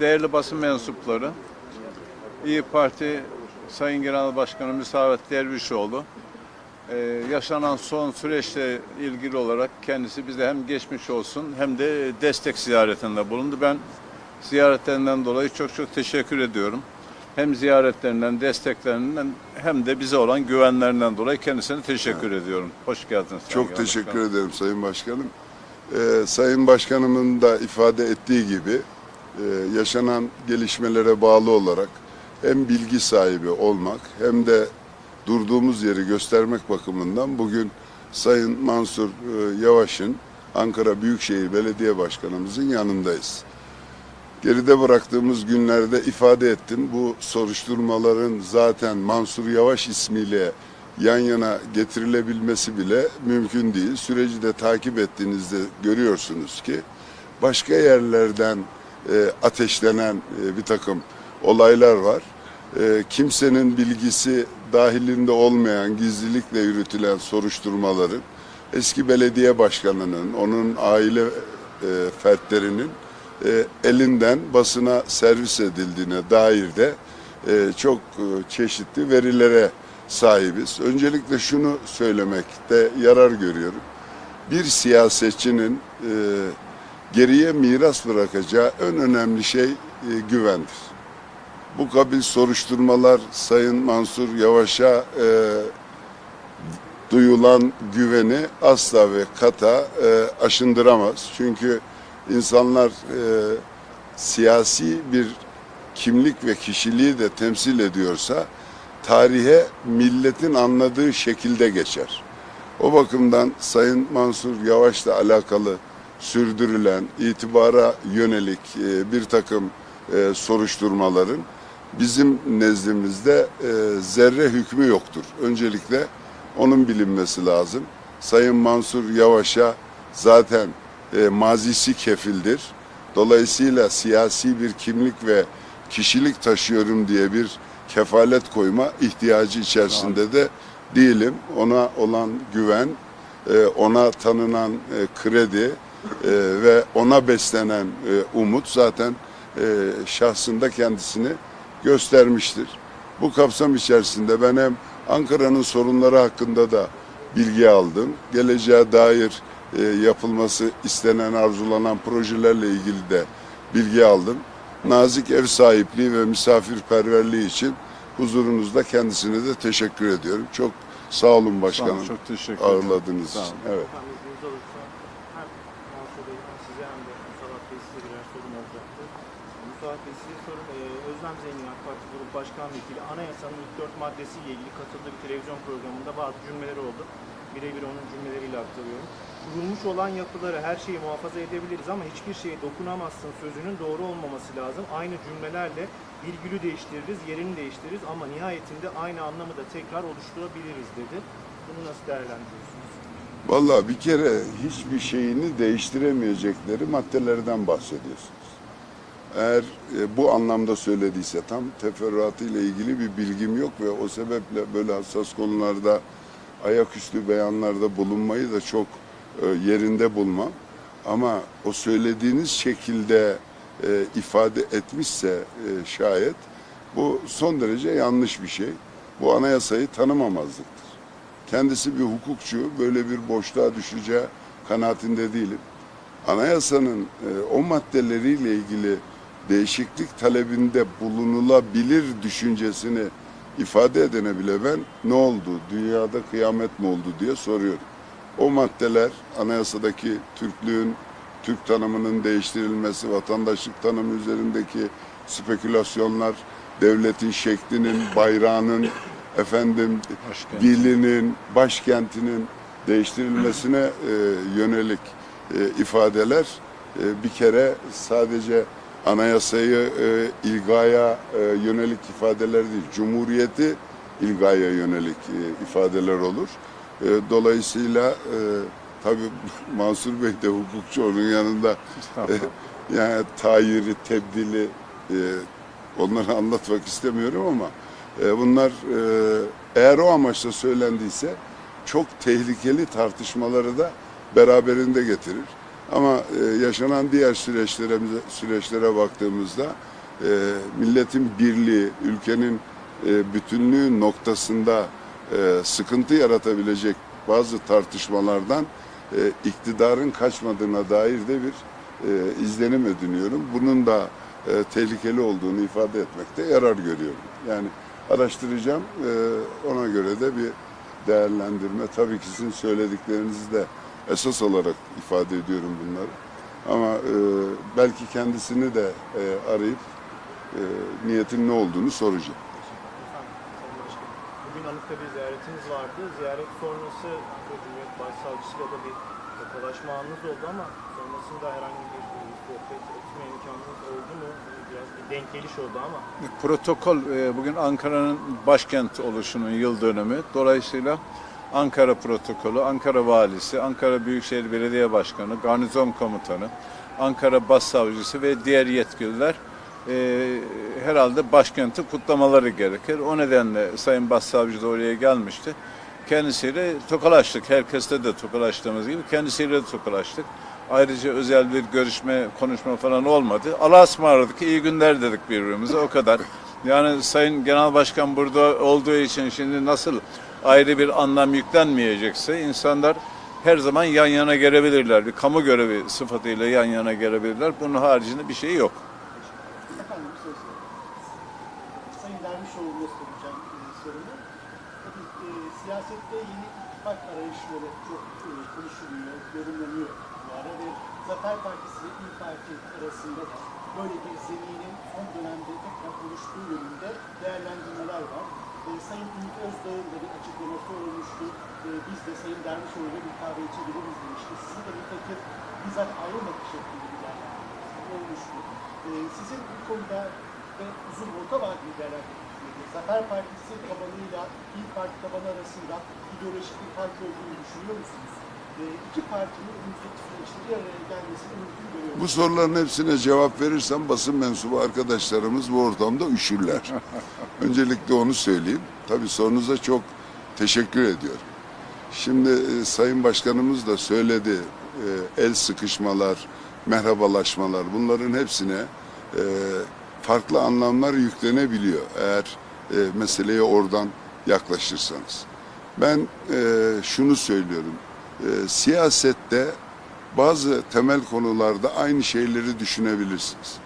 değerli basın mensupları, İyi Parti Sayın Genel Başkanı Müsavet Dervişoğlu, e, yaşanan son süreçle ilgili olarak kendisi bize hem geçmiş olsun hem de destek ziyaretinde bulundu. Ben ziyaretlerinden dolayı çok çok teşekkür ediyorum. Hem ziyaretlerinden, desteklerinden hem de bize olan güvenlerinden dolayı kendisine teşekkür ediyorum. Hoş geldiniz. Sayın Çok teşekkür Başkanım. ederim Sayın Başkanım. Ee, Sayın Başkanımın da ifade ettiği gibi e, yaşanan gelişmelere bağlı olarak hem bilgi sahibi olmak hem de durduğumuz yeri göstermek bakımından bugün Sayın Mansur e, Yavaş'ın Ankara Büyükşehir Belediye Başkanımızın yanındayız. Geride bıraktığımız günlerde ifade ettim. Bu soruşturmaların zaten Mansur Yavaş ismiyle yan yana getirilebilmesi bile mümkün değil. Süreci de takip ettiğinizde görüyorsunuz ki başka yerlerden e, ateşlenen e, bir takım olaylar var. E, kimsenin bilgisi dahilinde olmayan gizlilikle yürütülen soruşturmaların eski belediye başkanının, onun aile e, fertlerinin e, elinden basına servis edildiğine dair de e, çok e, çeşitli verilere sahibiz. Öncelikle şunu söylemekte yarar görüyorum. Bir siyasetçinin e, geriye miras bırakacağı en önemli şey e, güvendir. Bu kabil soruşturmalar Sayın Mansur Yavaş'a e, duyulan güveni asla ve kata e, aşındıramaz. Çünkü insanlar e, siyasi bir kimlik ve kişiliği de temsil ediyorsa tarihe milletin anladığı şekilde geçer. O bakımdan Sayın Mansur Yavaş'la alakalı sürdürülen itibara yönelik e, bir takım e, soruşturmaların bizim nezdimizde e, zerre hükmü yoktur. Öncelikle onun bilinmesi lazım. Sayın Mansur Yavaş'a zaten mazisi kefildir. Dolayısıyla siyasi bir kimlik ve kişilik taşıyorum diye bir kefalet koyma ihtiyacı içerisinde de değilim. Ona olan güven, ona tanınan kredi e, ve ona beslenen e, umut zaten e, şahsında kendisini göstermiştir. Bu kapsam içerisinde ben hem Ankara'nın sorunları hakkında da bilgi aldım. Geleceğe dair e, yapılması istenen, arzulanan projelerle ilgili de bilgi aldım. Nazik ev sahipliği ve misafirperverliği için huzurunuzda kendisine de teşekkür ediyorum. Çok sağ olun Sağ olun, başkanım. Çok teşekkür ederim. Ağırladığınız Sağ olun. Evet. Efendim izniniz olursa hem Mansur Bey hem de Bey size birer sorum olacaktı. Musavat Bey size sorum e, Özlem Zengin AK Parti Grup Başkan Vekili anayasanın ilk dört maddesiyle ilgili katıldığı bir televizyon programında bazı cümleleri oldu. Birebir onun cümleleriyle aktarıyorum. Kurulmuş olan yapıları her şeyi muhafaza edebiliriz ama hiçbir şeye dokunamazsın sözünün doğru olmaması lazım. Aynı cümlelerle virgülü değiştiririz, yerini değiştiririz ama nihayetinde aynı anlamı da tekrar oluşturabiliriz dedi. Bunu nasıl değerlendiriyorsunuz? Vallahi bir kere hiçbir şeyini değiştiremeyecekleri maddelerden bahsediyorsunuz. Eğer e, bu anlamda söylediyse tam teferruatı ile ilgili bir bilgim yok ve o sebeple böyle hassas konularda ayaküstü beyanlarda bulunmayı da çok e, yerinde bulmam. Ama o söylediğiniz şekilde e, ifade etmişse e, şayet bu son derece yanlış bir şey. Bu anayasayı tanımamazlıktır. Kendisi bir hukukçu, böyle bir boşluğa düşeceği kanaatinde değilim. Anayasanın e, o maddeleriyle ilgili değişiklik talebinde bulunulabilir düşüncesini ifade edene bile ben ne oldu, dünyada kıyamet mi oldu diye soruyorum. O maddeler anayasadaki Türklüğün, Türk tanımının değiştirilmesi, vatandaşlık tanımı üzerindeki spekülasyonlar, devletin şeklinin, bayrağının, efendim Başkent. dilinin, başkentinin değiştirilmesine e, yönelik e, ifadeler e, bir kere sadece anayasayı e, ilgaya e, yönelik ifadeler değil, cumhuriyeti ilgaya yönelik e, ifadeler olur. E, dolayısıyla e, tabii Mansur Bey de hukukçu onun yanında Estağfurullah. yani tayiri, tebdili e, onları anlatmak istemiyorum ama e, bunlar e, eğer o amaçla söylendiyse çok tehlikeli tartışmaları da beraberinde getirir. Ama e, yaşanan diğer süreçlere, süreçlere baktığımızda milletin birliği, ülkenin bütünlüğü noktasında sıkıntı yaratabilecek bazı tartışmalardan iktidarın kaçmadığına dair de bir izlenim ediniyorum. Bunun da tehlikeli olduğunu ifade etmekte yarar görüyorum. Yani araştıracağım, e, ona göre de bir değerlendirme. Tabii ki sizin söylediklerinizi de esas olarak ifade ediyorum bunları. Ama e, belki kendisini de e, arayıp e, niyetin ne olduğunu soracağım. Bugün Anıtkabir ziyaretiniz vardı. Ziyaret sonrası Cumhuriyet Başsavcısıyla da bir tokalaşma anınız oldu ama sonrasında herhangi bir sohbet etme imkanınız oldu mu? Biraz bir denk geliş oldu ama. Protokol e, bugün Ankara'nın başkent oluşunun yıl dönümü. Dolayısıyla Ankara protokolü, Ankara valisi, Ankara Büyükşehir Belediye Başkanı, garnizon komutanı, Ankara Başsavcısı ve diğer yetkililer e, herhalde başkenti kutlamaları gerekir. O nedenle Sayın Başsavcı da oraya gelmişti. Kendisiyle tokalaştık. Herkesle de tokalaştığımız gibi kendisiyle de tokalaştık. Ayrıca özel bir görüşme, konuşma falan olmadı. Allah'a ısmarladık, iyi günler dedik birbirimize o kadar. Yani Sayın Genel Başkan burada olduğu için şimdi nasıl ayrı bir anlam yüklenmeyecekse insanlar her zaman yan yana gelebilirler. Bir kamu görevi sıfatıyla yan yana gelebilirler. Bunun haricinde bir şey yok. Efendim söz Sayın Dervişoğlu'na soracağım e, sorumu. Tabii e, siyasette yeni ittifak arayışları çok e, konuşuluyor, yorumlanıyor ara ve Zafer Partisi ve İYİ Parti arasında da böyle bir zeminin son dönemde tekrar oluştuğu yönünde değerlendirmeler var. E, Sayın Ümit Özdağ'ın da bir açıklaması olmuştu. E, biz de Sayın Dervişoğlu'yla bir kahve içebiliriz demişti. Sizi de bir takım bizzat ayrılmadık şeklinde bir değerlendirmesi olmuştu. Ee, sizin bu konuda ve uzun orta vadeli değerlendirmeniz Zafer Partisi tabanıyla İYİ Parti tabanı arasında ideolojik bir fark olduğunu düşünüyor musunuz? Ee, iki partinin önümüzdeki süreçte bir araya gelmesini mümkün görüyor Bu soruların hepsine cevap verirsem basın mensubu arkadaşlarımız bu ortamda üşürler. Öncelikle onu söyleyeyim. Tabii sorunuza çok teşekkür ediyorum. Şimdi e, Sayın Başkanımız da söyledi. e, el sıkışmalar, merhabalaşmalar bunların hepsine e, farklı anlamlar yüklenebiliyor. Eğer e, meseleye oradan yaklaşırsanız. Ben e, şunu söylüyorum. E, siyasette bazı temel konularda aynı şeyleri düşünebilirsiniz.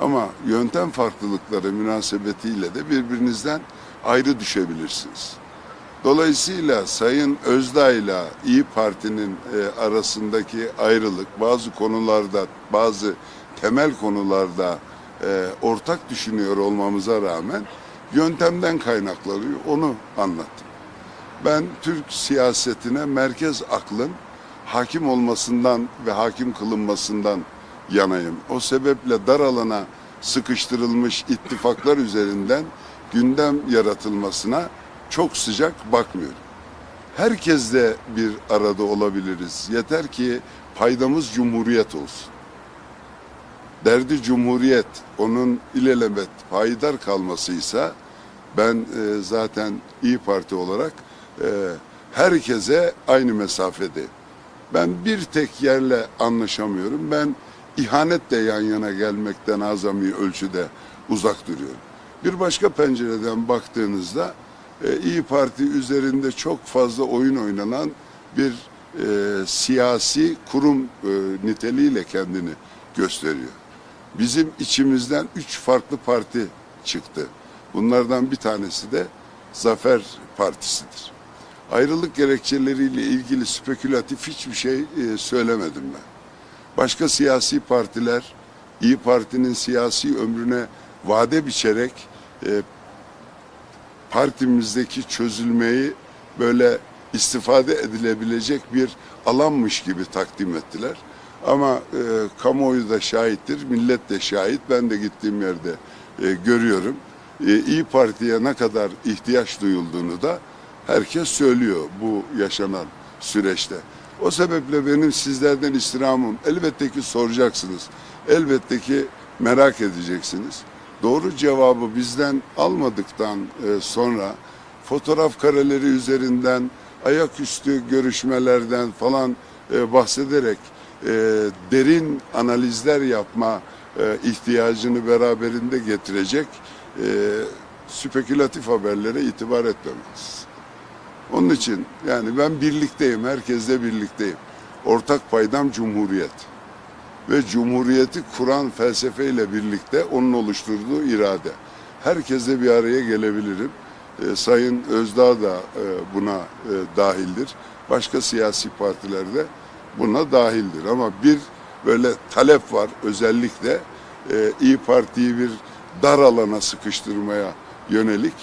Ama yöntem farklılıkları münasebetiyle de birbirinizden ayrı düşebilirsiniz. Dolayısıyla Sayın Özdağ ile İyi Parti'nin e, arasındaki ayrılık bazı konularda, bazı temel konularda e, ortak düşünüyor olmamıza rağmen yöntemden kaynaklanıyor. Onu anlattım. Ben Türk siyasetine merkez aklın hakim olmasından ve hakim kılınmasından yanayım. O sebeple dar alana sıkıştırılmış ittifaklar üzerinden gündem yaratılmasına çok sıcak bakmıyorum. Herkesle bir arada olabiliriz. Yeter ki paydamız cumhuriyet olsun. Derdi cumhuriyet, onun ilelebet payidar kalmasıysa ben e, zaten İyi Parti olarak e, herkese aynı mesafede. Ben bir tek yerle anlaşamıyorum. Ben ihanetle yan yana gelmekten azami ölçüde uzak duruyorum. Bir başka pencereden baktığınızda e, İyi Parti üzerinde çok fazla oyun oynanan bir e, siyasi kurum e, niteliğiyle kendini gösteriyor. Bizim içimizden üç farklı parti çıktı. Bunlardan bir tanesi de Zafer Partisi'dir. Ayrılık gerekçeleriyle ilgili spekülatif hiçbir şey e, söylemedim ben. Başka siyasi partiler İyi Parti'nin siyasi ömrüne vade biçerek e, partimizdeki çözülmeyi böyle istifade edilebilecek bir alanmış gibi takdim ettiler. Ama e, kamuoyu da şahittir, millet de şahit. Ben de gittiğim yerde e, görüyorum. E, İyi Parti'ye ne kadar ihtiyaç duyulduğunu da herkes söylüyor bu yaşanan süreçte. O sebeple benim sizlerden istirhamım elbette ki soracaksınız. Elbette ki merak edeceksiniz. Doğru cevabı bizden almadıktan e, sonra fotoğraf kareleri üzerinden ayaküstü görüşmelerden falan e, bahsederek e, derin analizler yapma ihtiyacını beraberinde getirecek spekülatif haberlere itibar etmemeliyiz. Onun için yani ben birlikteyim, herkesle birlikteyim. Ortak paydam cumhuriyet. Ve cumhuriyeti kuran felsefeyle birlikte onun oluşturduğu irade. Herkesle bir araya gelebilirim. E, Sayın Özdağ da e, buna e, dahildir. Başka siyasi partiler de buna dahildir. Ama bir böyle talep var özellikle e, İyi Parti'yi bir dar alana sıkıştırmaya yönelik.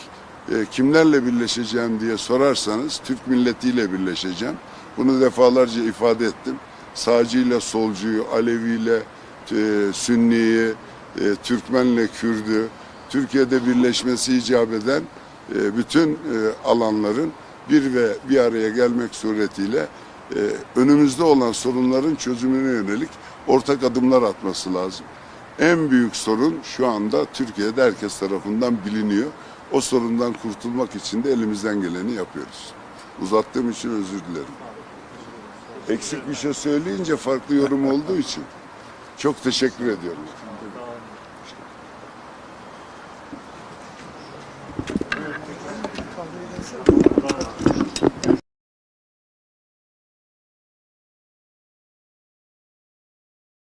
E, kimlerle birleşeceğim diye sorarsanız Türk milletiyle birleşeceğim. Bunu defalarca ifade ettim. Sağcıyla solcuyu, Aleviyle e, Sünniyi, e, Türkmenle Kürdü, Türkiye'de birleşmesi icap eden bütün alanların bir ve bir araya gelmek suretiyle önümüzde olan sorunların çözümüne yönelik ortak adımlar atması lazım. En büyük sorun şu anda Türkiye'de herkes tarafından biliniyor. O sorundan kurtulmak için de elimizden geleni yapıyoruz. Uzattığım için özür dilerim. Eksik bir şey söyleyince farklı yorum olduğu için çok teşekkür ediyorum.